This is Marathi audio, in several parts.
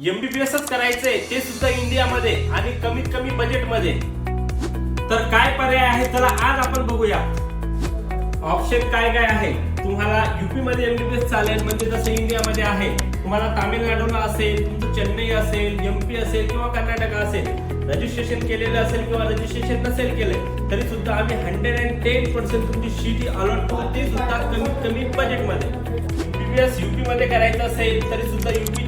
एमबीबीएसच करायचंय ते सुद्धा इंडियामध्ये आणि कमीत कमी बजेटमध्ये तर काय पर्याय आहे? त्याला आज आपण बघूया. ऑप्शन काय काय आहे? तुम्हाला युपी मध्ये एमबीबीएस चालेल म्हणजे जसं इंडियामध्ये आहे. तुम्हाला तामिळनाडूला असेल तुमचं चेन्नई असेल एमपी असेल किंवा कर्नाटक असेल. रजिस्ट्रेशन केलेलं असेल किंवा रजिस्ट्रेशन नसेल केलं तरी सुद्धा आम्ही हंड्रेड अँड टेन पर्सेंट तुमची सीटी अलॉट करू. ते सुद्धा कमीत कमी बजेटमध्ये एमबीबीएस युपी मध्ये करायचं असेल तरी सुद्धा युपी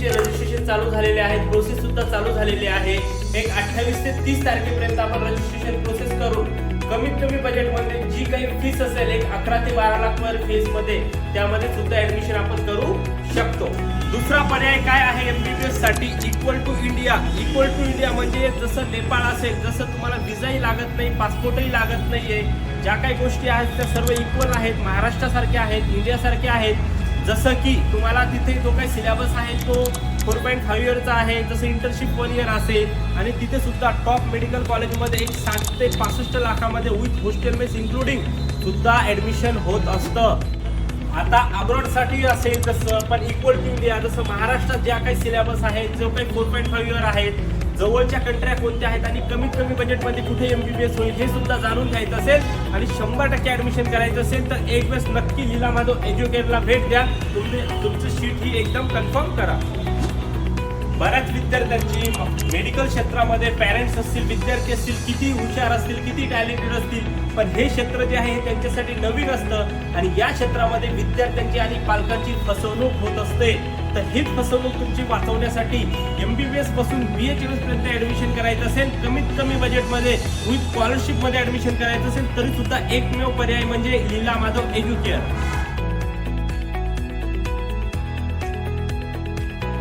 चालू झालेले आहेत प्रोसेस सुद्धा चालू झालेली आहे. एक अठ्ठावीस ते तीस तारखेपर्यंत आपण रजिस्ट्रेशन प्रोसेस करून कमीत कमी बजेटमध्ये जी काही फीस असेल एक अकरा ते बारा लाख वर फीसमध्ये त्यामध्ये सुद्धा ऍडमिशन आपण करू शकतो. दुसरा पर्याय काय आहे? एमबीबीएससाठी equal to India equal to India म्हणजे जसं नेपाळ असेल जसं तुम्हाला विजाही लागत नाही पासपोर्टही लागत नाहीये. ज्या काही गोष्टी आहेत त्या सर्व इक्वल आहेत. महाराष्ट्रासारख्या आहेत इंडियासारख्या आहेत. जसं की तुम्हाला तिथे जो काही सिलेबस आहे तो फोर पॉईंट फाईव्ह इयरचा आहे जसं इंटर्नशिप वन इयर असेल आणि तिथे सुद्धा टॉप मेडिकल कॉलेजमध्ये एक साठ ते पासष्ट लाखामध्ये विथ हॉस्टेल मेस इन्क्लुडिंग सुद्धा ऍडमिशन होत असतं. आता अब्रॉडसाठी असेल तसं पण इक्वल टू इंडिया जसं महाराष्ट्रात ज्या काही सिलेबस आहेत जो काही फोर पॉईंट फाईव्ह इयर आहेत जवळच्या कंट्र्या कोणत्या आहेत आणि कमीत कमी बजेटमध्ये कुठे एम बी बी एस होईल हे सुद्धा जाणून घ्यायचं असेल आणि शंभर टक्के ऍडमिशन करायचं असेल तर एक वेळेस नक्की लीला माधव एज्युकेटला भेट द्या. तुम्ही तुमची शीट ही एकदम कन्फर्म करा. बऱ्याच विद्यार्थ्यांची मेडिकल क्षेत्रामध्ये पॅरेंट्स असतील विद्यार्थी असतील किती हुशार असतील किती टॅलेंटेड असतील पण हे क्षेत्र जे आहे हे त्यांच्यासाठी नवीन असतं. आणि या क्षेत्रामध्ये विद्यार्थ्यांची आणि पालकांची फसवणूक होत असते. तर हीच फसवणूक तुमची वाचवण्यासाठी एसपासून बी एच एम एस पर्यंत ऍडमिशन करायचं असेल कमीत कमी बजेटमध्ये विथ स्कॉलरशिपमध्ये ऍडमिशन करायचं असेल तरी सुद्धा एकमेव पर्याय म्हणजे लीला माधव एज्युकेअर